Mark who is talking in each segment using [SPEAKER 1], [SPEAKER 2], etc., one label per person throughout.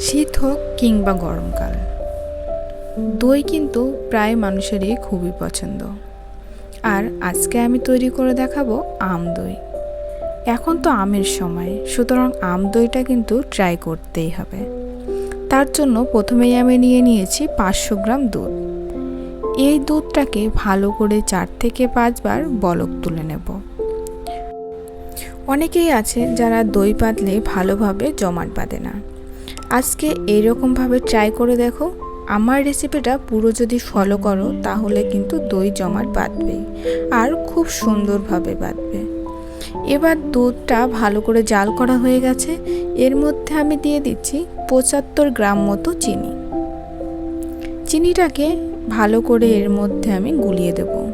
[SPEAKER 1] শীত হোক কিংবা গরমকাল। দই কিন্তু প্রায় মানুষেরই খুবই পছন্দ। আর আজকে আমি তৈরি করে দেখাবো আম দই। এখন তো আমের সময়, সুতরাং আম দইটা কিন্তু ট্রাই করতেই হবে। তার জন্য প্রথমেই আমি নিয়ে নিয়েছি পাঁচশো গ্রাম দুধ। এই দুধটাকে ভালো করে চার থেকে পাঁচবার বলক তুলে নেব। অনেকেই আছে যারা দই পাতলে ভালোভাবে জমাট বাঁধে না। আজকে এইরকমভাবে ট্রাই করে দেখো। আমার রেসিপিটা পুরো যদি ফলো করো, তাহলে কিন্তু দই জমাট বাঁধবেই। আর খুব সুন্দরভাবে বাঁধবে। এবার দুধটা ভালো করে জাল করা হয়ে গেছে। এর মধ্যে আমি দিয়ে দিচ্ছি পঁচাত্তর গ্রাম মতো চিনি। চিনিটাকে ভালো করে এর মধ্যে আমি গুলিয়ে দেব।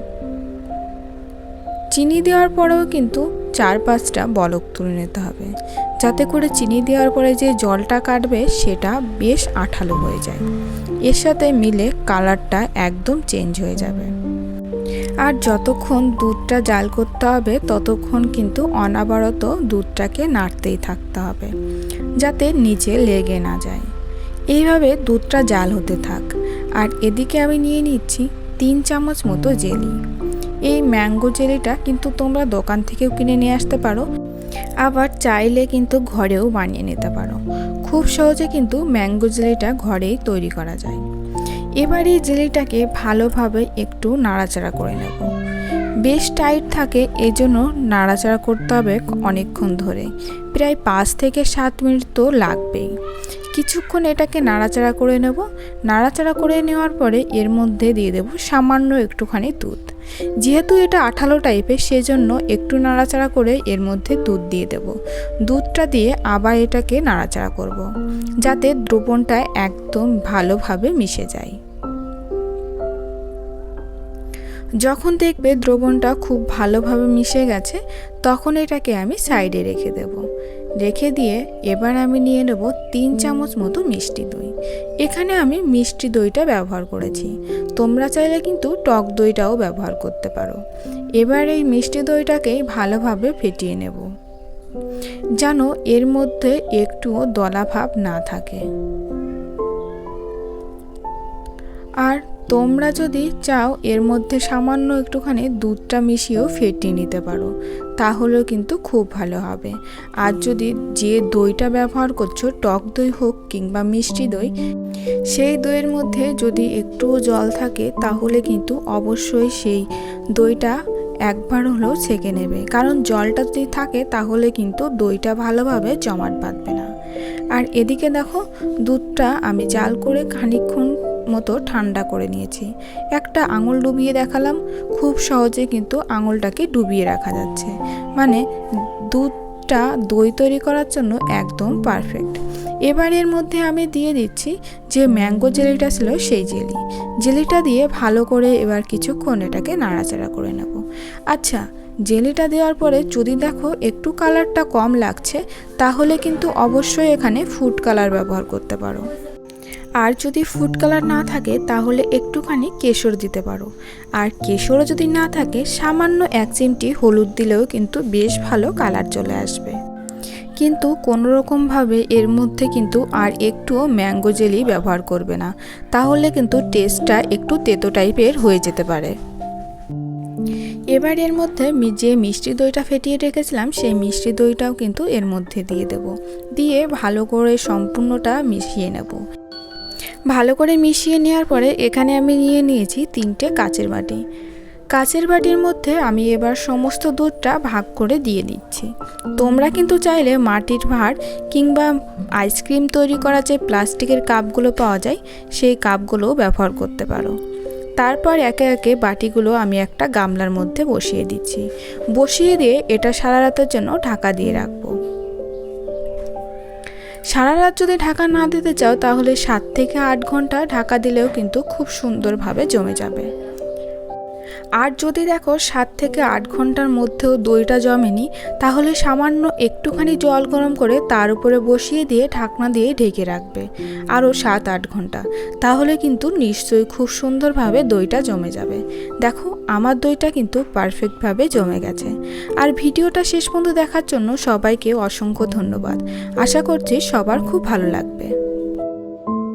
[SPEAKER 1] চিনি দেওয়ার পরেও কিন্তু চার পাঁচটা বলক তুলে নিতে হবে। যাতে করে চিনি দেওয়ার পরে যে জলটা কাটবে, সেটা বেশ আঠালো হয়ে যায়। এর সাথে মিলে কালারটা একদম চেঞ্জ হয়ে যাবে। আর যতক্ষণ দুধটা জাল করতে হবে, ততক্ষণ কিন্তু অনাবরত দুধটাকে নাড়তেই থাকতে হবে, যাতে নিচে লেগে না যায়। এইভাবে দুধটা জাল হতে থাক। আর এদিকে আমি নিয়ে নিচ্ছি তিন চামচ মতো জেলি। এই ম্যাঙ্গো জেলিটা কিন্তু তোমরা দোকান থেকেও কিনে নিয়ে আসতে পারো। আবার চাইলে কিন্তু ঘরেও বানিয়ে নিতে পারো। খুব সহজে কিন্তু ম্যাঙ্গো জেলিটা ঘরেই তৈরি করা যায়। এবার এই জেলিটাকে ভালোভাবে একটু নাড়াচাড়া করে নেব। বেশ টাইট থাকে এই জন্য নাড়াচাড়া করতে হবে অনেকক্ষণ ধরে। প্রায় পাঁচ থেকে সাত মিনিট তো লাগবেই। কিছুক্ষণ এটাকে নাড়াচাড়া করে নেব। নাড়াচাড়া করে নেওয়ার পরে এর মধ্যে দিয়ে দেব সামান্য একটুখানি দুধ। যেহেতু এটা আঠালো টাইপের, সেজন্য একটু নাড়াচাড়া করে এর মধ্যে দুধ দিয়ে দেব দুধটা দিয়ে আবার এটাকে নাড়াচাড়া করব। যাতে দ্রবণটা একদম ভালোভাবে মিশে যায় যখন দেখবে দ্রবণটা খুব ভালোভাবে মিশে গেছে, তখন এটাকে আমি সাইডে রেখে দেব রেখে দিয়ে এবার আমি নিয়ে নেব তিন চামচ মতো মিষ্টি দই। এখানে আমি মিষ্টি দইটা ব্যবহার করেছি। তোমরা চাইলে কিন্তু টক দইটাও ব্যবহার করতে পারো। এবার এই মিষ্টি দইটাকে ভালোভাবে ফেটিয়ে নেব। যেন এর মধ্যে একটুও দলাভাব না থাকে। আর তোমরা যদি চাও এর মধ্যে সামান্য একটুখানি দুধটা মিশিয়েও ফেটিয়ে নিতে পারো তাহলেও কিন্তু খুব ভালো হবে। আর যদি যে দইটা ব্যবহার করছ, টক দই হোক কিংবা মিষ্টি দই, সেই দইয়ের মধ্যে যদি একটুও জল থাকে, তাহলে কিন্তু অবশ্যই সেই দইটা একবার হলেও ছেঁকে নেবে। কারণ জলটা যদি থাকে, তাহলে কিন্তু দইটা ভালোভাবে জমাট বাঁধবে না। আর এদিকে দেখো, দুধটা আমি জাল করে খানিক্ষণ মতো ঠান্ডা করে নিয়েছি। একটা আঙুল ডুবিয়ে দেখালাম, খুব সহজে কিন্তু আঙুলটাকে ডুবিয়ে রাখা যাচ্ছে। মানে দুধটা দই তৈরি করার জন্য একদম পারফেক্ট এবার এর মধ্যে আমি দিয়ে দিচ্ছি যে ম্যাঙ্গো জেলিটা ছিল সেই জেলি। জেলিটা দিয়ে ভালো করে এবার কিছুক্ষণ এটাকে নাড়াচাড়া করে নেব। আচ্ছা জেলিটা দেওয়ার পরে যদি দেখো একটু কালারটা কম লাগছে, তাহলে কিন্তু অবশ্যই এখানে ফুড কালার ব্যবহার করতে পারো। আর যদি ফুড কালার না থাকে, তাহলে একটুখানি কেশর দিতে পারো। আর কেশরও যদি না থাকে, সামান্য এক চিমটি হলুদ দিলেও কিন্তু বেশ ভালো কালার চলে আসবে। কিন্তু কোনো রকমভাবে এর মধ্যে কিন্তু আর একটুও ম্যাঙ্গো জেলি ব্যবহার করবে না। তাহলে কিন্তু টেস্টটা একটু তেতো টাইপের হয়ে যেতে পারে। এবার এর মধ্যে যে মিষ্টি দইটা ফেটিয়ে রেখেছিলাম, সেই মিষ্টি দইটাও কিন্তু এর মধ্যে দিয়ে দেব। দিয়ে ভালো করে সম্পূর্ণটা মিশিয়ে নেব। ভালো করে মিশিয়ে নেওয়ার পরে এখানে আমি নিয়ে নিয়েছি তিনটে কাচের বাটি। কাচের বাটির মধ্যে আমি এবার সমস্ত দুধটা ভাগ করে দিয়ে দিচ্ছি। তোমরা কিন্তু চাইলে মাটির ভাঁড় কিংবা আইসক্রিম তৈরি করা যে প্লাস্টিকের কাপগুলো পাওয়া যায়, সেই কাপগুলোও ব্যবহার করতে পারো। তারপর একে একে বাটিগুলো আমি একটা গামলার মধ্যে বসিয়ে দিচ্ছি। বসিয়ে দিয়ে এটা সারা রাতের জন্য ঢাকা দিয়ে রাখব। সারা রাত যদি ঢাকা না দিতে চাও, তাহলে সাত থেকে আট ঘণ্টা ঢাকা দিলেও কিন্তু খুব সুন্দরভাবে জমে যাবে। আর যদি দেখো সাত থেকে আট ঘণ্টার মধ্যেও দইটা জমেনি, তাহলে সামান্য একটুখানি জল গরম করে তার উপরে বসিয়ে দিয়ে ঢাকনা দিয়ে ঢেকে রাখবে, আরও সাত আট ঘণ্টা। তাহলে কিন্তু নিশ্চয়ই খুব সুন্দরভাবে দইটা জমে যাবে। দেখো, আমার দইটা কিন্তু পারফেক্টভাবে জমে গেছে। আর ভিডিওটা শেষ পর্যন্ত দেখার জন্য সবাইকে অসংখ্য ধন্যবাদ। আশা করছি সবার খুব ভালো লাগবে।